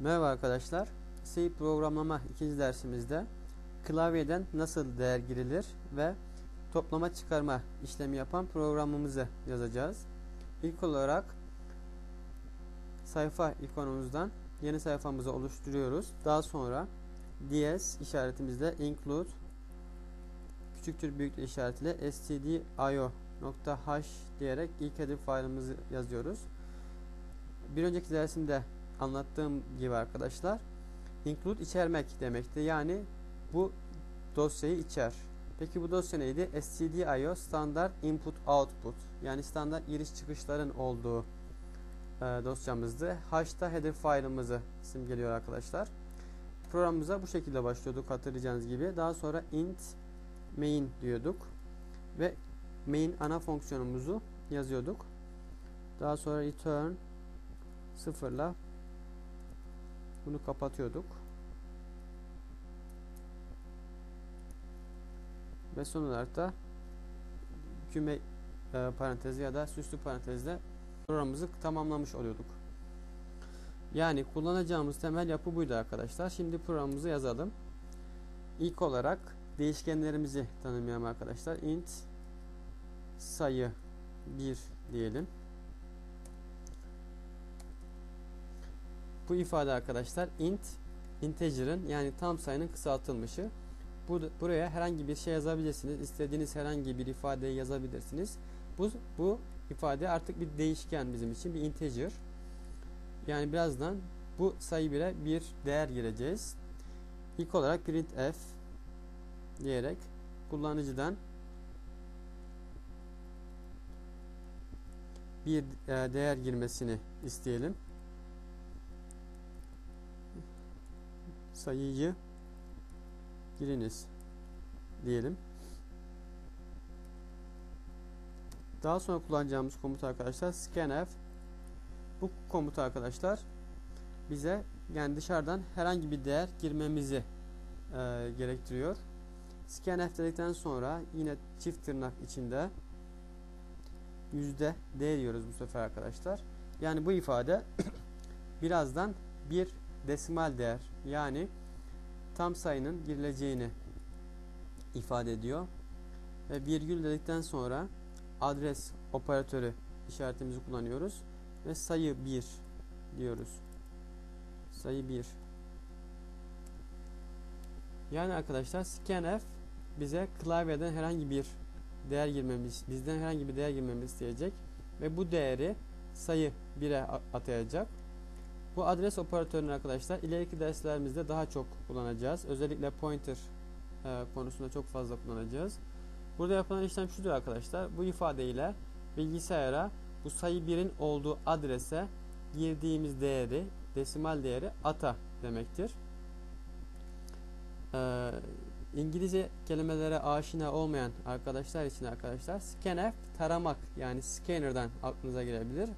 Merhaba arkadaşlar. C programlama ikinci dersimizde klavyeden nasıl değer girilir ve toplama çıkarma işlemi yapan programımızı yazacağız. İlk olarak sayfa ikonumuzdan yeni sayfamızı oluşturuyoruz. Daha sonra ds işaretimizle include küçüktür büyüktür işaretiyle stdio.h diyerek ilk header failimizi yazıyoruz. Bir önceki dersimde anlattığım gibi arkadaşlar include içermek demekti. Yani bu dosyayı içer. Peki bu dosya neydi? stdio standart input output yani standart giriş çıkışların olduğu e, dosyamızdı. H'ta header file'ımızı simgeliyor arkadaşlar. Programımıza bu şekilde başlıyorduk hatırlayacağınız gibi. Daha sonra int main diyorduk ve main ana fonksiyonumuzu yazıyorduk. Daha sonra return sıfırla bunu kapatıyorduk. Ve son olarak da küme e, parantezi ya da süslü parantezle programımızı tamamlamış oluyorduk. Yani kullanacağımız temel yapı buydu arkadaşlar. Şimdi programımızı yazalım. İlk olarak değişkenlerimizi tanımlayalım arkadaşlar. int sayı 1 diyelim. Bu ifade arkadaşlar int integer'ın yani tam sayının kısaltılmışı. Bu, buraya herhangi bir şey yazabilirsiniz. İstediğiniz herhangi bir ifadeyi yazabilirsiniz. Bu, bu ifade artık bir değişken bizim için bir integer. Yani birazdan bu sayı bile bir değer gireceğiz. İlk olarak printf diyerek kullanıcıdan bir e, değer girmesini isteyelim. Sayıyı giriniz diyelim. Daha sonra kullanacağımız komut arkadaşlar scanf. Bu komut arkadaşlar bize yani dışarıdan herhangi bir değer girmemizi e, gerektiriyor. Scanf dedikten sonra yine çift tırnak içinde yüzde D diyoruz bu sefer arkadaşlar. Yani bu ifade birazdan bir desimal değer yani tam sayının girileceğini ifade ediyor. Ve virgül dedikten sonra adres operatörü işaretimizi kullanıyoruz ve sayı 1 diyoruz. Sayı 1. Yani arkadaşlar scanf bize klavyeden herhangi bir değer girmemiz, bizden herhangi bir değer girmemizi isteyecek ve bu değeri sayı 1'e atayacak. Bu adres operatörünü arkadaşlar ileriki derslerimizde daha çok kullanacağız. Özellikle pointer e, konusunda çok fazla kullanacağız. Burada yapılan işlem şudur arkadaşlar. Bu ifadeyle bilgisayara bu sayı 1'in olduğu adrese girdiğimiz değeri, desimal değeri ata demektir. Ee, İngilizce kelimelere aşina olmayan arkadaşlar için arkadaşlar scanf taramak yani scanner'dan aklınıza gelebilir.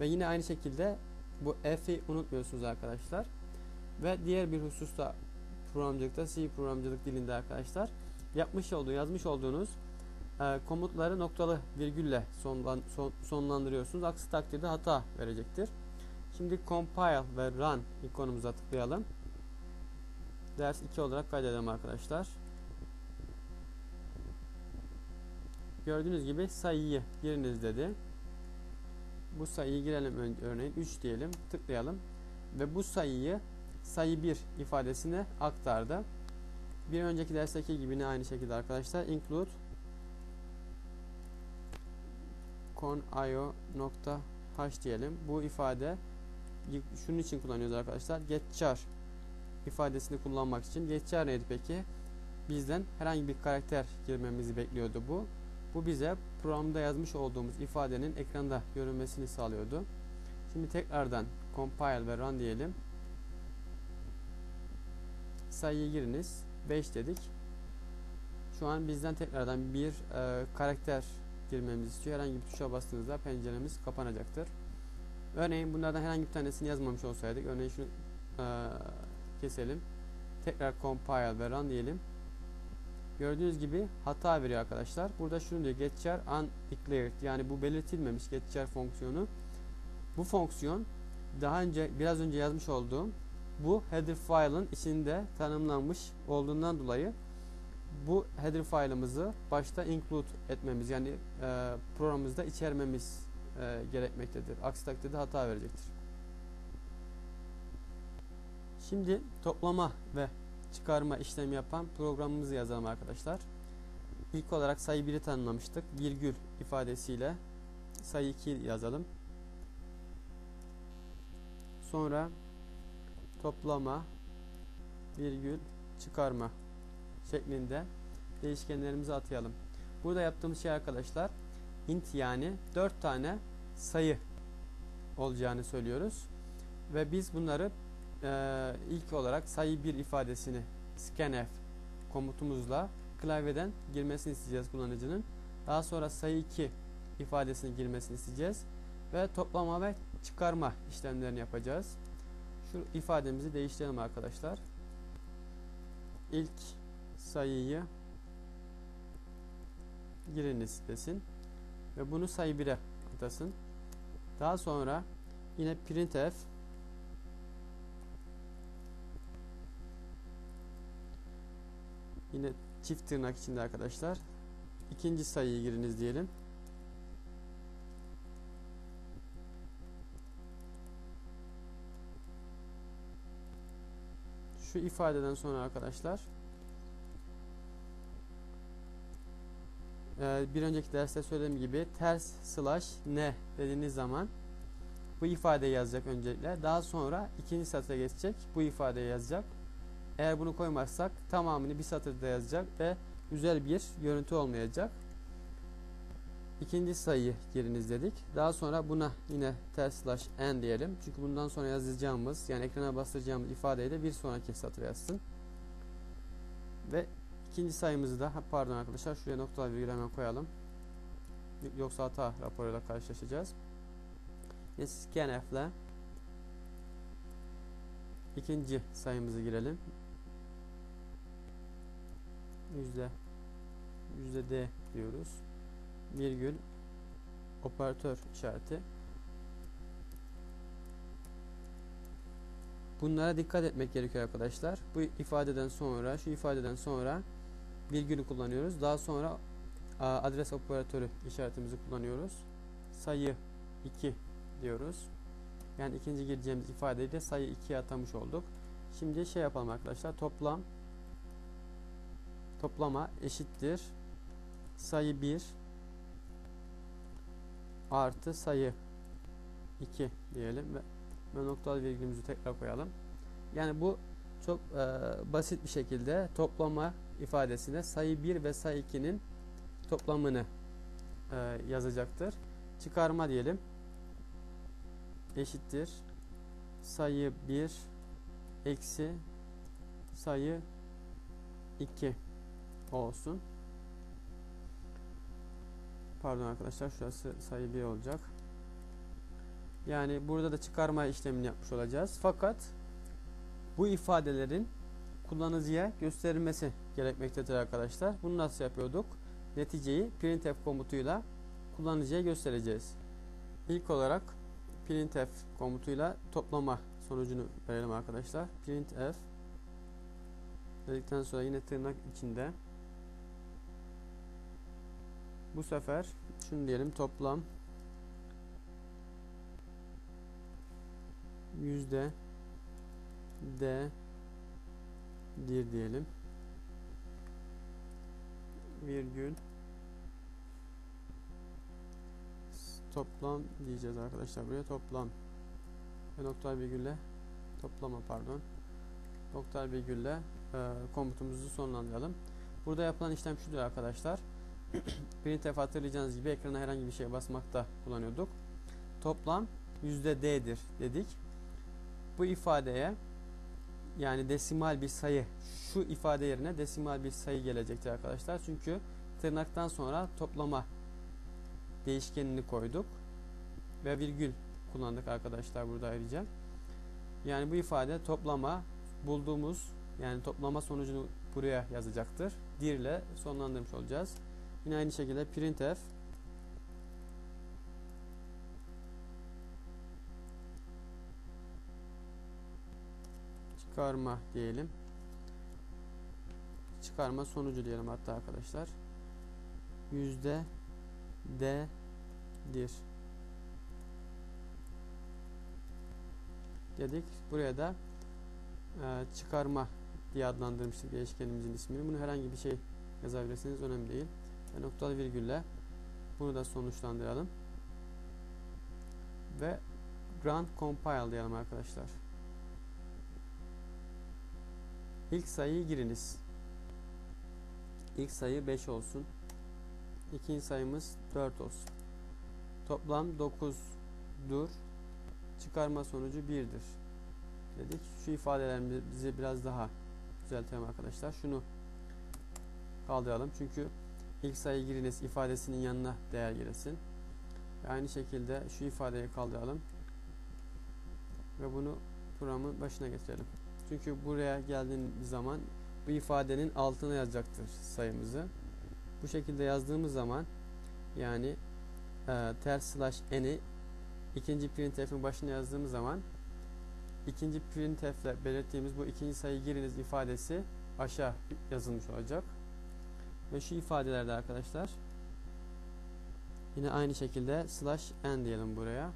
Ve yine aynı şekilde bu F'i unutmuyorsunuz arkadaşlar. Ve diğer bir hususta programcılıkta C programcılık dilinde arkadaşlar yapmış olduğu, yazmış olduğunuz e, komutları noktalı virgülle sonlan, son, sonlandırıyorsunuz. Aksi takdirde hata verecektir. Şimdi compile ve run ikonumuza tıklayalım. Ders 2 olarak kaydedelim arkadaşlar. Gördüğünüz gibi sayıyı giriniz dedi. Bu sayıyı girelim örneğin 3 diyelim. Tıklayalım. Ve bu sayıyı sayı 1 ifadesine aktardı. Bir önceki dersteki gibi ne aynı şekilde arkadaşlar include con.io.h diyelim. Bu ifade şunun için kullanıyoruz arkadaşlar. Getchar ifadesini kullanmak için. Getchar neydi peki? Bizden herhangi bir karakter girmemizi bekliyordu bu. Bu bize programda yazmış olduğumuz ifadenin ekranda görünmesini sağlıyordu. Şimdi tekrardan compile ve run diyelim. Sayıyı giriniz. 5 dedik. Şu an bizden tekrardan bir e, karakter girmemizi istiyor. Herhangi bir tuşa bastığınızda penceremiz kapanacaktır. Örneğin bunlardan herhangi bir tanesini yazmamış olsaydık. Örneğin şunu e, keselim. Tekrar compile ve run diyelim. Gördüğünüz gibi hata veriyor arkadaşlar. Burada şunu diyor getchar undeclared yani bu belirtilmemiş getchar fonksiyonu. Bu fonksiyon daha önce biraz önce yazmış olduğum bu header file'ın içinde tanımlanmış olduğundan dolayı bu header file'ımızı başta include etmemiz yani e, programımızda içermemiz e, gerekmektedir. Aksi takdirde hata verecektir. Şimdi toplama ve çıkarma işlemi yapan programımızı yazalım arkadaşlar. İlk olarak sayı 1'i tanımlamıştık. Virgül ifadesiyle sayı 2 yazalım. Sonra toplama virgül çıkarma şeklinde değişkenlerimizi atayalım. Burada yaptığımız şey arkadaşlar int yani 4 tane sayı olacağını söylüyoruz. Ve biz bunları e, ilk olarak sayı 1 ifadesini scanf komutumuzla klavyeden girmesini isteyeceğiz kullanıcının. Daha sonra sayı 2 ifadesini girmesini isteyeceğiz. Ve toplama ve çıkarma işlemlerini yapacağız. Şu ifademizi değiştirelim arkadaşlar. İlk sayıyı giriniz desin. Ve bunu sayı 1'e atasın. Daha sonra yine printf yine çift tırnak içinde arkadaşlar ikinci sayıyı giriniz diyelim. Şu ifadeden sonra arkadaşlar bir önceki derste söylediğim gibi ters slash ne dediğiniz zaman bu ifadeyi yazacak öncelikle. Daha sonra ikinci satıra geçecek. Bu ifadeyi yazacak. Eğer bunu koymazsak tamamını bir satırda yazacak ve güzel bir görüntü olmayacak. İkinci sayıyı giriniz dedik. Daha sonra buna yine ters slash n diyelim. Çünkü bundan sonra yazacağımız yani ekrana bastıracağımız ifadeyi de bir sonraki satır yazsın. Ve ikinci sayımızı da pardon arkadaşlar şuraya nokta virgül hemen koyalım. Yoksa hata raporuyla karşılaşacağız. Scanf ile ikinci sayımızı girelim. Yüzde yüzde D diyoruz. Virgül operatör işareti. Bunlara dikkat etmek gerekiyor arkadaşlar. Bu ifadeden sonra, şu ifadeden sonra virgülü kullanıyoruz. Daha sonra adres operatörü işaretimizi kullanıyoruz. Sayı 2 diyoruz. Yani ikinci gireceğimiz ifadeyi de sayı 2'ye atamış olduk. Şimdi şey yapalım arkadaşlar. Toplam toplama eşittir sayı 1 artı sayı 2 diyelim ve, noktalı virgülümüzü tekrar koyalım. Yani bu çok e, basit bir şekilde toplama ifadesine sayı 1 ve sayı 2'nin toplamını e, yazacaktır. Çıkarma diyelim. Eşittir. Sayı 1 eksi sayı 2 olsun. Pardon arkadaşlar şurası sayı 1 olacak. Yani burada da çıkarma işlemini yapmış olacağız. Fakat bu ifadelerin kullanıcıya gösterilmesi gerekmektedir arkadaşlar. Bunu nasıl yapıyorduk? Neticeyi printf komutuyla kullanıcıya göstereceğiz. İlk olarak printf komutuyla toplama sonucunu verelim arkadaşlar. printf dedikten sonra yine tırnak içinde bu sefer şunu diyelim toplam yüzde d dir diyelim virgül toplam diyeceğiz arkadaşlar buraya toplam ve nokta virgülle toplama pardon nokta virgülle e, komutumuzu sonlandıralım. Burada yapılan işlem şudur arkadaşlar. Printf hatırlayacağınız gibi ekrana herhangi bir şey basmakta kullanıyorduk. Toplam %d'dir dedik. Bu ifadeye yani desimal bir sayı şu ifade yerine desimal bir sayı gelecektir arkadaşlar. Çünkü tırnaktan sonra toplama değişkenini koyduk ve virgül kullandık arkadaşlar burada ayrıca. Yani bu ifade toplama bulduğumuz yani toplama sonucunu buraya yazacaktır. Dir ile sonlandırmış olacağız. Yine aynı şekilde printf çıkarma diyelim. Çıkarma sonucu diyelim hatta arkadaşlar. Yüzde D'dir. Dedik. Buraya da e, çıkarma diye adlandırmıştık değişkenimizin ismini. Bunu herhangi bir şey yazabilirsiniz. Önemli değil. Ve noktalı virgülle bunu da sonuçlandıralım. Ve Grand Compile diyelim arkadaşlar. İlk sayıyı giriniz. İlk sayı 5 olsun. İkinci sayımız 4 olsun. Toplam 9'dur. Çıkarma sonucu 1'dir. Dedik. Şu ifadelerimizi biraz daha düzeltelim arkadaşlar. Şunu kaldıralım. Çünkü ilk sayı giriniz ifadesinin yanına değer giresin. Ve aynı şekilde şu ifadeyi kaldıralım. Ve bunu programın başına getirelim. Çünkü buraya geldiğimiz zaman bu ifadenin altına yazacaktır sayımızı. Bu şekilde yazdığımız zaman yani e, ters slash n'i ikinci printf'in başına yazdığımız zaman ikinci printf belirttiğimiz bu ikinci sayı giriniz ifadesi aşağı yazılmış olacak. Ve şu ifadelerde arkadaşlar yine aynı şekilde slash n diyelim buraya.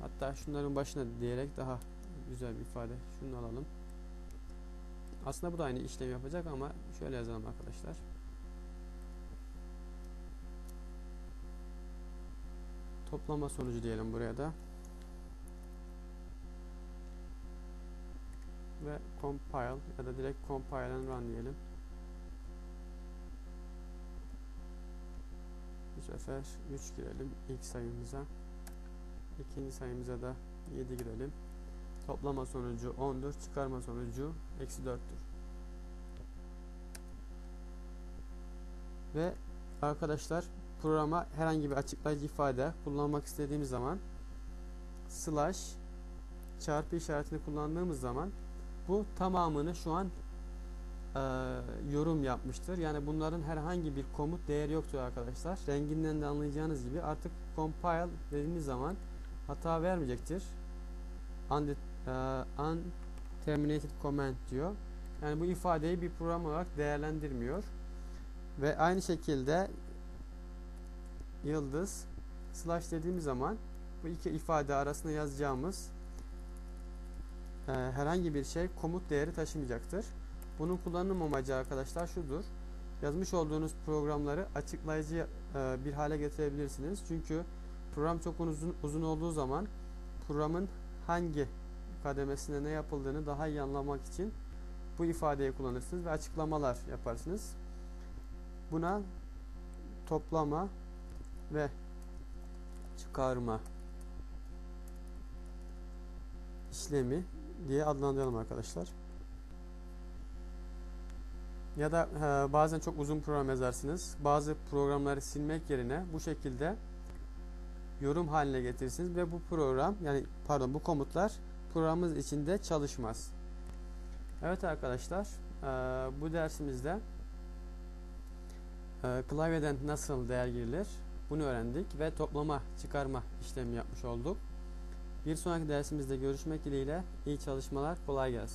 Hatta şunların başına diyerek daha güzel bir ifade. Şunu alalım. Aslında bu da aynı işlem yapacak ama şöyle yazalım arkadaşlar. Toplama sonucu diyelim buraya da. Ve compile ya da direkt compile and run diyelim. Bu sefer 3 girelim ilk sayımıza. İkinci sayımıza da 7 girelim. Toplama sonucu 10'dur. Çıkarma sonucu eksi 4'tür. Ve arkadaşlar programa herhangi bir açıklayıcı ifade kullanmak istediğimiz zaman slash çarpı işaretini kullandığımız zaman bu tamamını şu an e, yorum yapmıştır. Yani bunların herhangi bir komut değeri yoktur arkadaşlar. Renginden de anlayacağınız gibi artık compile dediğimiz zaman hata vermeyecektir. Unde uh, unterminated comment diyor. Yani bu ifadeyi bir program olarak değerlendirmiyor. Ve aynı şekilde yıldız slash dediğimiz zaman bu iki ifade arasında yazacağımız e, herhangi bir şey komut değeri taşımayacaktır. Bunun kullanım amacı arkadaşlar şudur. Yazmış olduğunuz programları açıklayıcı e, bir hale getirebilirsiniz. Çünkü program çok uzun, uzun olduğu zaman programın hangi kademesinde ne yapıldığını daha iyi anlamak için bu ifadeyi kullanırsınız ve açıklamalar yaparsınız. Buna toplama ve çıkarma işlemi diye adlandıralım arkadaşlar. Ya da e, bazen çok uzun program yazarsınız. Bazı programları silmek yerine bu şekilde yorum haline getirirsiniz ve bu program yani pardon bu komutlar programımız içinde çalışmaz. Evet arkadaşlar e, bu dersimizde e, klavyeden nasıl değer girilir bunu öğrendik ve toplama çıkarma işlemi yapmış olduk. Bir sonraki dersimizde görüşmek dileğiyle iyi çalışmalar kolay gelsin.